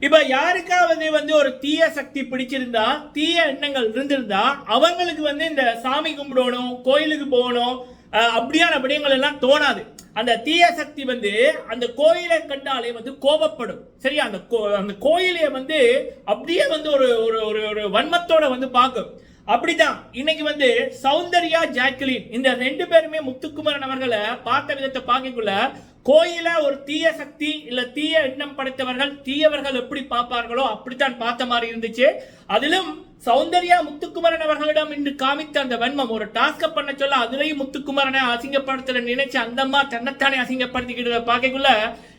இப்ப யாருக்காவது வந்து ஒரு தீய சக்தி பிடிச்சிருந்தா தீய எண்ணங்கள் இருந்திருந்தா அவங்களுக்கு வந்து இந்த சாமி கும்பிடணும் கோயிலுக்கு போகணும் அப்படியான விடயங்கள் எல்லாம் தோணாது. அந்த தீய சக்தி வந்து அந்த கோயிலை கண்டாலே வந்து கோபப்படும். சரியா? அந்த கோ- அந்த கோயிலை வந்து அப்படியே வந்து ஒரு ஒரு ஒரு ஒரு வன்மத்தோட வந்து பார்க்கும். அப்படிதான் இன்னைக்கு வந்து சௌந்தர்யா ஜாக்லின் இந்த ரெண்டு பேருமே முத்துக்குமரன் அவர்களை பார்த்த விதத்தை பார்க்கக்குள்ள கோயில ஒரு தீய சக்தி இல்ல தீய எண்ணம் படைத்தவர்கள் தீயவர்கள் எப்படி பார்ப்பார்களோ அப்படித்தான் பார்த்த மாதிரி இருந்துச்சு. அதிலும் சௌந்தர்யா முத்துக்குமரன் அவர்களிடம் இன்று காமித்த அந்த வன்மம் ஒரு டாஸ்க பண்ண சொல்ல அதுலயும் முத்துக்குமரனை அசிங்கப்படுத்த நினைச்சு அந்த அம்மா தன்னைத்தானே அசிங்கப்படுத்திக்கிட்டு பார்க்கக்குள்ள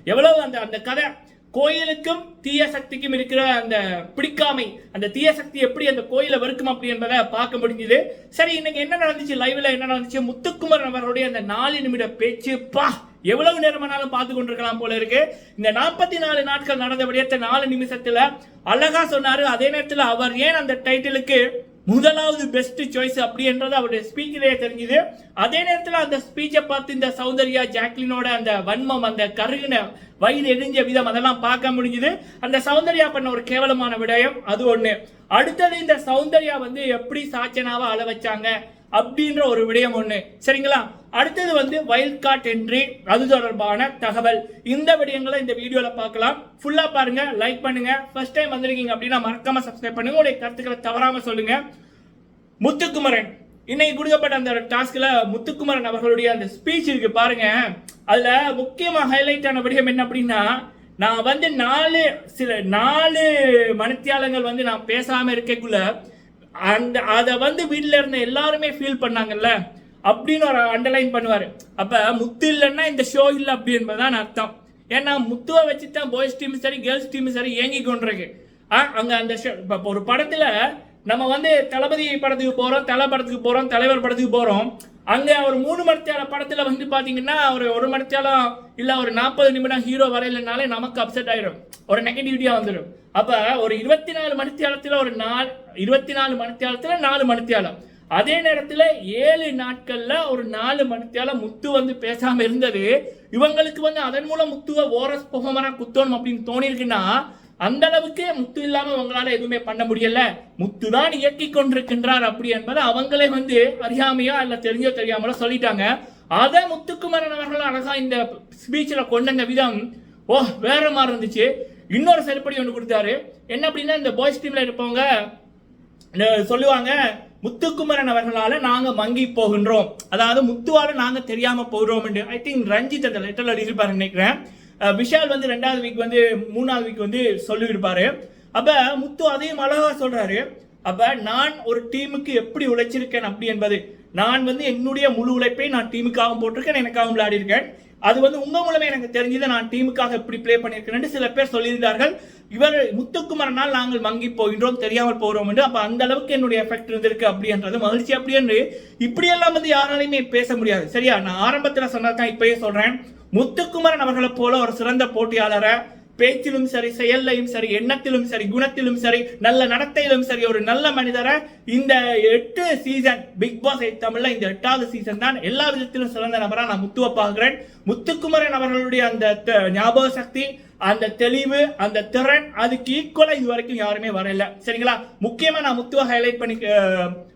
எவ்வளவு அந்த அந்த கதை கோயிலுக்கும் தீய சக்திக்கும் இருக்கிற அந்த பிடிக்காமை அந்த தீய சக்தி எப்படி அந்த கோயிலை வெறுக்கும் அப்படி என்பதை பார்க்க முடிஞ்சது. சரி இன்னைக்கு என்ன நடந்துச்சு? லைவ்ல என்ன நடந்துச்சு? முத்துக்குமரன் அவர்களுடைய அந்த நாலு நிமிட பேச்சு பா! எவ்வளவு நேரமானாலும் பார்த்து கொண்டிருக்கலாம் போல இருக்கு. இந்த நாற்பத்தி நாலு நாட்கள் நடந்த விடயத்தை நாலு நிமிஷத்துல அழகா சொன்னாரு. அதே நேரத்தில் அவர் ஏன் அந்த டைட்டிலுக்கு முதலாவது பெஸ்ட் சாய்ஸ் அப்படின்றது அவருடைய ஸ்பீச்சிலேயே தெரிஞ்சுது. அதே நேரத்தில் அந்த ஸ்பீச்சை பார்த்து இந்த சௌந்தர்யா ஜாக்லினோட அந்த வன்மம் அந்த கருகின வயிறு எரிஞ்ச விதம் அதெல்லாம் பார்க்க முடிஞ்சுது. அந்த சௌந்தர்யா பண்ண ஒரு கேவலமான விடயம் அது ஒன்று அடுத்தது இந்த சௌந்தர்யா வந்து எப்படி சாச்சனாவை அள வச்சாங்க? அப்படின்ற ஒரு விடயம் ஒன்று சரிங்களா? அடுத்தது வந்து வைல்ட் கார்ட் என்ட்ரி அது தொடர்பான தகவல். இந்த விடயங்களை இந்த வீடியோவில் பார்க்கலாம். ஃபுல்லாக பாருங்க லைக் பண்ணுங்க. ஃபர்ஸ்ட் டைம் வந்திருக்கீங்க அப்படின்னா மறக்காம சப்ஸ்கிரைப் பண்ணுங்க. உடைய கருத்துக்களை தவறாம சொல்லுங்க. முத்துக்குமரன். இன்னைக்கு கொடுக்கப்பட்ட அந்த டாஸ்க்ல முத்துக்குமரன் அவர்களுடைய அந்த ஸ்பீச் இருக்கு பாருங்க. அதுல முக்கியமா ஹைலைட் ஆன விடயம் என்ன அப்படின்னா நான் வந்து நாலு சில நாலு மனத்தியாளங்கள் வந்து நான் பேசாம இருக்கக்குள்ள அந்த அதை வந்து வீட்டில் இருந்த எல்லாருமே ஃபீல் பண்ணாங்கல்ல? அப்படின்னு ஒரு அண்டர்லைன் பண்ணுவார். அப்போ முத்து இல்லைன்னா இந்த ஷோ இல்லை அப்படி தான் அர்த்தம். ஏன்னா முத்துவை வச்சு தான் பாய்ஸ் டீம் சரி கேர்ள்ஸ் டீம் சரி இயங்கி கொண்டிருக்கு. ஆ, அங்கே அந்த ஷோ இப்போ ஒரு படத்தில் நம்ம வந்து தளபதி படத்துக்கு போகிறோம் தலை படத்துக்கு போகிறோம் தலைவர் படத்துக்கு போகிறோம் அங்கே ஒரு மூணு மணித்தியால படத்தில் வந்து பார்த்தீங்கன்னா ஒரு ஒரு மணித்தியாலம் இல்லை ஒரு நாற்பது நிமிடம் ஹீரோ வரையிலனாலே நமக்கு அப்செட் ஆகிடும் ஒரு நெகட்டிவிட்டியாக வந்துடும். அப்ப ஒரு இருபத்தி நாலு மணித்தியாலத்துல ஒரு நாலு இருபத்தி நாலு மணித்தியாலத்துல நாலு மணித்தியாலம். அதே நேரத்தில் ஏழு நாட்கள்ல ஒரு நாலு மணித்தியாலம் முத்து வந்து பேசாம இருந்தது. இவங்களுக்கு வந்து அதன் மூலம் முத்துவை ஓரஸ் புகமரம் குத்தணும் அப்படின்னு தோணிருக்குன்னா அந்த அளவுக்கு முத்து இல்லாம அவங்களால எதுவுமே பண்ண முடியல. முத்து தான் இயக்கி கொண்டிருக்கின்றார் அப்படி என்பதை அவங்களே வந்து அறியாமையா இல்ல தெரிஞ்சோ தெரியாமலோ சொல்லிட்டாங்க. அதை முத்துக்குமரன் அவர்கள் அழகா இந்த ஸ்பீச்சில் கொண்டு வந்த விதம் ஓ வேற மாதிரி இருந்துச்சு. இன்னொரு செருப்படி ஒன்று கொடுத்தாரு. என்ன அப்படின்னா இந்த பாய்ஸ் டீம்ல இருப்பவங்க சொல்லுவாங்க முத்துக்குமரன் அவர்களால் நாங்கள் மங்கி போகின்றோம். அதாவது முத்துவால் நாங்கள் தெரியாமல் போகிறோம் ஐ திங்க் ரஞ்சித் அந்த லெட்டரில் எழுதியிருப்பாரு நினைக்கிறேன். விஷால் வந்து ரெண்டாவது வீக் வந்து மூணாவது வீக் வந்து சொல்லியிருப்பாரு. அப்போ முத்து அதையும் அழகாக சொல்கிறாரு அப்போ நான் ஒரு டீமுக்கு எப்படி உழைச்சிருக்கேன் அப்படி என்பது. நான் வந்து என்னுடைய முழு உழைப்பை நான் டீமுக்காகவும் போட்டிருக்கேன் எனக்காகவும் விளையாடிருக்கேன் அது வந்து உங்க மூலமே எனக்கு தெரிஞ்சது நான் டீமுக்காக இப்படி ப்ளே பண்ணியிருக்கேன். சில பேர் சொல்லியிருந்தார்கள் இவர் முத்துக்குமரனால் நாங்கள் மங்கி போகின்றோம் தெரியாமல் போகிறோம் என்று. அப்போ அந்த அளவுக்கு என்னுடைய எஃபெக்ட் இருந்திருக்கு அப்படின்றது மகிழ்ச்சி அப்படி என்று இப்படியெல்லாம் வந்து யாராலையுமே பேச முடியாது. சரியா? நான் ஆரம்பத்தில் சொன்னதான் இப்பயே சொல்றேன். முத்துக்குமரன் அவர்களை போல ஒரு சிறந்த போட்டியாளரை பேச்சிலும் சரி செயல்லையும் சரி எண்ணத்திலும் சரி குணத்திலும் சரி நல்ல நடத்தையிலும் சரி ஒரு நல்ல மனிதரை இந்த எட்டு சீசன் பிக் பாஸ் தமிழ்ல இந்த எட்டாவது சீசன் தான் எல்லா விதத்திலும் சிறந்த நபரா நான் முத்துவ பார்க்கிறேன். முத்துக்குமரன் அவர்களுடைய அந்த த- ஞாபக சக்தி அந்த தெளிவு அந்த திறன் அதுக்கு ஈக்குவலா இது வரைக்கும் யாருமே வரல. சரிங்களா? முக்கியமா நான் முத்துவ ஹைலைட் பண்ணி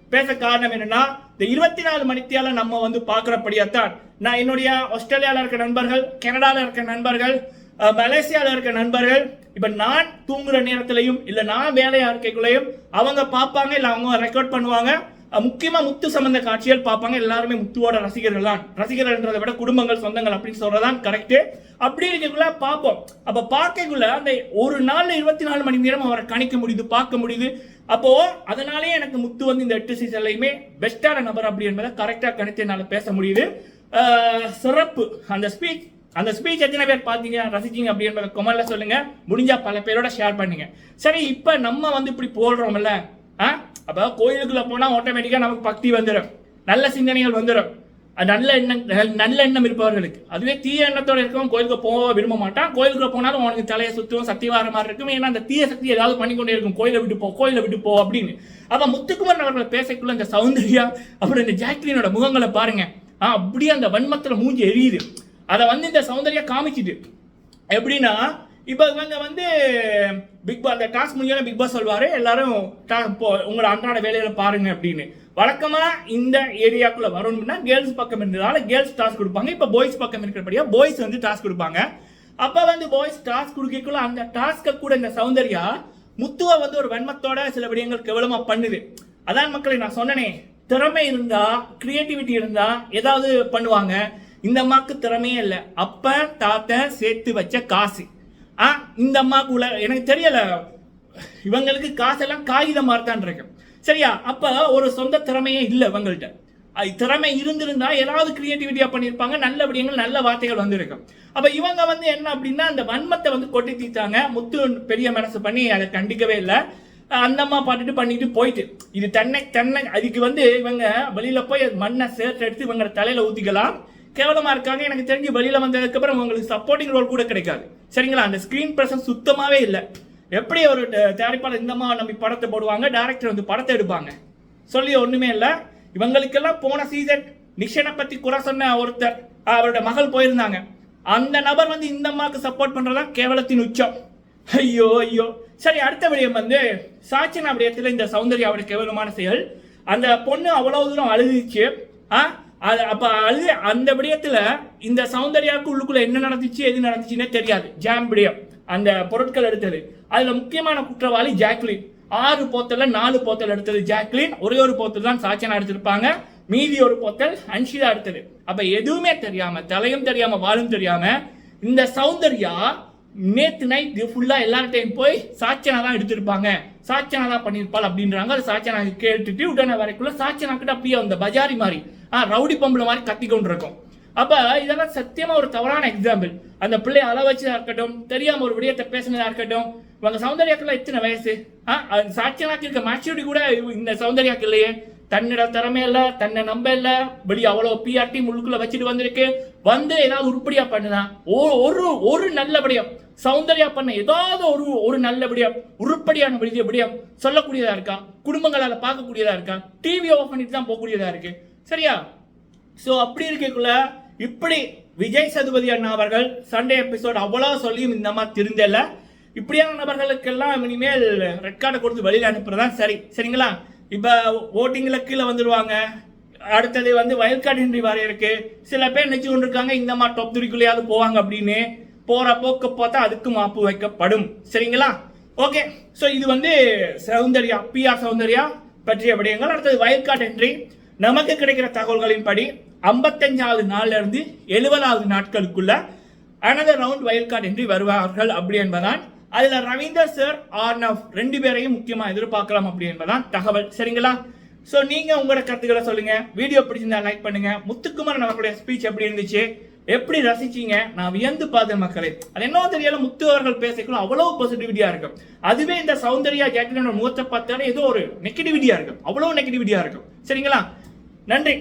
பேச காரணம் என்னன்னா இந்த இருபத்தி நாலு மணித்தியால நம்ம வந்து பாக்குறபடியாத்தான் நான் என்னுடைய ஆஸ்திரேலியால இருக்க நண்பர்கள் கனடால இருக்க நண்பர்கள் மலேசியாவில் மலேசியால இருக்க நண்பர்கள் இப்ப நான் தூங்குற நேரத்திலையும் இல்ல நான் வேலையா இருக்கைக்குள்ளேயும் அவங்க பார்ப்பாங்க இல்ல அவங்க ரெக்கார்ட் பண்ணுவாங்க. முக்கியமாக முக்கியமா முத்து சம்பந்த காட்சிகள் பார்ப்பாங்க. எல்லாருமே முத்துவோட ரசிகர்கள் தான். ரசிகர்கள்ன்றதை விட குடும்பங்கள் சொந்தங்கள் அப்படின்னு சொல்கிறதான் கரெக்டு அப்படி இருக்கக்குள்ள பார்ப்போம். அப்ப பார்க்கக்குள்ள அந்த ஒரு நாள் இருபத்தி நாலு மணி நேரம் அவரை கணிக்க முடியுது பார்க்க முடியுது. அப்போ அதனாலே எனக்கு முத்து வந்து இந்த எட்டு சீசன்லையுமே பெஸ்டான நபர் அப்படி என்பதை கரெக்டா கணித்து என்னால் பேச முடியுது. சிறப்பு. அந்த ஸ்பீச் அந்த ஸ்பீச் எத்தனை பேர் பார்த்தீங்க? ரசிச்சிங்க அப்படின்றத கொமெண்ட்ல சொல்லுங்க. முடிஞ்சா பல பேரோட ஷேர் பண்ணுங்க. சரி இப்போ நம்ம வந்து இப்படி போடுறோம்ல ஆ? அப்போ கோயிலுக்குள்ள போனா ஆட்டோமேட்டிக்கா நமக்கு பக்தி வந்துடும் நல்ல சிந்தனைகள் வந்துடும் நல்ல எண்ணம் நல்ல- நல்ல எண்ணம் இருப்பவர்களுக்கு. அதுவே தீய எண்ணத்தோட இருக்கவன் கோயிலுக்கு போக விரும்ப மாட்டான். கோயிலுக்கு போனாலும் அவனுக்கு தலையை சுத்தும் வர மாதிரி இருக்கும். ஏன்னா அந்த தீய சக்தி ஏதாவது பண்ணிக்கொண்டே இருக்கும். கோயிலை விட்டு போ கோயிலை விட்டு போ அப்படின்னு. அப்ப முத்துக்குமரன் அவர்களை பேசக்குள்ள இந்த சௌந்தர்யா அப்புறம் இந்த ஜாக்லினோட முகங்களை பாருங்க. ஆ அப்படியே அந்த வன்மத்துல மூஞ்சி எரியுது. அதை வந்து இந்த சௌந்தர்யா காமிச்சிது எப்படின்னா இப்போ இவங்க வந்து பிக் பாஸ் அந்த டாஸ்க் முடிஞ்சோட பிக் பாஸ் சொல்வாரு எல்லாரும் போ உங்களோட அன்றாட வேலையில பாருங்க அப்படின்னு. வழக்கமாக இந்த ஏரியாக்குள்ளே வரணும்னா கேர்ள்ஸ் பக்கம் இருந்ததால கேர்ள்ஸ் டாஸ்க் கொடுப்பாங்க. இப்போ பாய்ஸ் பக்கம் இருக்கிறபடியா பாய்ஸ் வந்து டாஸ்க் கொடுப்பாங்க. அப்போ வந்து பாய்ஸ் டாஸ்க் கொடுக்கக்குள்ள அந்த டாஸ்க்கை கூட இந்த சௌந்தர்யா முத்துவை வந்து ஒரு வன்மத்தோட சில விடயங்கள் கேவலமாக பண்ணுது. அதான் மக்களை நான் சொன்னனே திறமை இருந்தால் கிரியேட்டிவிட்டி இருந்தால் ஏதாவது பண்ணுவாங்க. இந்த அம்மாவுக்கு திறமையே இல்லை. அப்ப தாத்தா சேர்த்து வச்ச காசு. ஆ இந்த அம்மாவுக்கு உள்ள எனக்கு தெரியல. இவங்களுக்கு காசெல்லாம் காகிதம் மாதிரி இருக்கு சரியா? அப்ப ஒரு சொந்த திறமையே இல்லை இவங்கள்ட்ட. அது திறமை இருந்திருந்தா ஏதாவது கிரியேட்டிவிட்டியா பண்ணியிருப்பாங்க நல்ல விடயங்கள் நல்ல வார்த்தைகள் வந்திருக்கும். அப்ப இவங்க வந்து என்ன அப்படின்னா அந்த வன்மத்தை வந்து கொட்டி தீத்தாங்க முத்து பெரிய மனசு பண்ணி அதை கண்டிக்கவே இல்லை. அந்த அம்மா பாட்டுட்டு பண்ணிட்டு போயிட்டு. இது தன்னை தன்னை அதுக்கு வந்து இவங்க வெளியில போய் மண்ணை சேர்த்து எடுத்து இவங்க தலையில ஊத்திக்கலாம். கேவலமாக இருக்காங்க. எனக்கு தெரிஞ்சு வெளியில் வந்ததுக்கப்புறம் உங்களுக்கு சப்போர்ட்டிங் ரோல் கூட கிடைக்காது. சரிங்களா? அந்த ஸ்க்ரீன் பிரசன் சுத்தமாகவே இல்லை. எப்படி ஒரு தயாரிப்பாளர் இந்த அம்மா நம்பி படத்தை போடுவாங்க? டேரக்டர் வந்து படத்தை எடுப்பாங்க. சொல்லி ஒன்றுமே இல்லை. இவங்களுக்கெல்லாம் போன சீசன் நிஷனை பற்றி குறை சொன்ன ஒருத்தர் அவரோட மகள் போயிருந்தாங்க. அந்த நபர் வந்து இந்த அம்மாவுக்கு சப்போர்ட் பண்ணுறதா கேவலத்தின் உச்சம். ஐயோ ஐயோ. சரி அடுத்த விடயம் வந்து சாட்சினா விடயத்தில் இந்த சௌந்தர்யாவுடைய கேவலமான செயல். அந்த பொண்ணு அவ்வளோ தூரம் அழுதுச்சு. ஆ? அது அப்போ அது அந்த விடயத்தில் இந்த சௌந்தர்யாவுக்கு உள்ளுக்குள்ள என்ன நடந்துச்சு எது நடந்துச்சுன்னே தெரியாது. ஜாம் விடயம். அந்த பொருட்கள் எடுத்தது. அதில் முக்கியமான குற்றவாளி ஜாக்லின். ஆறு போத்தல நாலு போத்தல் எடுத்தது ஜாக்லின். ஒரே ஒரு போத்தல் தான் சாச்சனா எடுத்திருப்பாங்க. மீதி ஒரு போத்தல் அன்ஷிதா எடுத்தது. அப்போ எதுவுமே தெரியாம தலையும் தெரியாம வாழும் தெரியாம இந்த சௌந்தர்யா நேத்து நைட் ஃபுல்லாக எல்லார்ட்டையும் போய் சாச்சனா தான் எடுத்திருப்பாங்க. சாச்சனா தான் பண்ணியிருப்பாள் அப்படின்றாங்க. அது சாச்சனா கேட்டுட்டு உடனே வரைக்குள்ள சாச்சனா கிட்ட அப்படியே அந்த பஜாரி மாதிரி ஆ ரவுடி பம்பில் மாதிரி கத்தி கொண்டு இருக்கும் அப்போ இதெல்லாம் சத்தியமாக ஒரு தவறான எக்ஸாம்பிள் அந்த பிள்ளையை அள வச்சதாக இருக்கட்டும் தெரியாமல் ஒரு விடயத்தை பேசினதாக இருக்கட்டும் இவங்க சௌந்தர்யாக்கெல்லாம் எத்தனை வயசு? ஆ அது சாட்சியனாக்கு இருக்க மேச்சூரிட்டி கூட இந்த சௌந்தர்யாக்கு இல்லையே. தன்னோட திறமை தன்னை நம்ப இல்லை வெளியே அவ்வளோ பிஆர்டி முழுக்குள்ள வச்சுட்டு வந்திருக்கு. வந்து ஏதாவது உருப்படியா பண்ணுதான் ஒரு ஒரு நல்லபடியாக சௌந்தர்யா பண்ண ஏதாவது ஒரு ஒரு நல்லபடியா உருப்படியான விடிய விடயம் சொல்லக்கூடியதா இருக்கா? குடும்பங்களால் பார்க்கக்கூடியதா இருக்கா? டிவி ஆஃப் பண்ணிட்டு தான் போகக்கூடியதா இருக்கு. சரியா? ஸோ அப்படி இருக்கக்குள்ள இப்படி விஜய் சதுபதி அண்ணா அவர்கள் சண்டே எபிசோட் அவ்வளோ சொல்லியும் இந்த மாதிரி திருந்தல இப்படியான நபர்களுக்கெல்லாம் இனிமேல் ரெட் கார்டை கொடுத்து வெளியில் அனுப்புறதான் சரி. சரிங்களா? இப்போ ஓட்டிங்கில் கீழே வந்துடுவாங்க அடுத்தது வந்து வயல் கார்டு வர இருக்கு. சில பேர் நினைச்சு கொண்டிருக்காங்க இந்த மாதிரி டொப் த்ரீக்குள்ளேயாவது போவாங்க அப்படின்னு. போற போக்கு பார்த்தா அதுக்கு மாப்பு வைக்கப்படும். சரிங்களா? ஓகே ஸோ இது வந்து சௌந்தர்யா பிஆர் சௌந்தர்யா பற்றிய விடயங்கள். அடுத்தது வயல் கார்டு நமக்கு கிடைக்கிற தகவல்களின் படி ஐம்பத்தஞ்சாவது நாள்ல இருந்து எழுபதாவது நாட்களுக்குள்ள அனதர் ரவுண்ட் வயல் கார்டு வருவார்கள் அப்படி என்பதான் அதில் ரவீந்தர் சார் ஆர்னவ் ரெண்டு பேரையும் முக்கியமாக எதிர்பார்க்கலாம் அப்படி என்பதான் தகவல். சரிங்களா? சோ நீங்க உங்களோட கருத்துக்களை சொல்லுங்க. வீடியோ பிடிச்சிருந்தா லைக் பண்ணுங்க. முத்துக்குமாரன் அவர்களுடைய ஸ்பீச் எப்படி இருந்துச்சு? எப்படி ரசிச்சீங்க? நான் வியந்து பார்த்தேன் மக்களே. அது என்ன தெரியல முத்து அவர்கள் பேசிக்கணும் அவ்வளவு பாசிட்டிவிட்டியா இருக்கும். அதுவே இந்த சௌந்தர்யா ஜாக்லினோட முகத்தை பார்த்தாலே ஏதோ ஒரு நெகட்டிவிட்டியா இருக்கும். அவ்வளவு நெகட்டிவிட்டியா இருக்கும். சரிங்களா? நன்றி.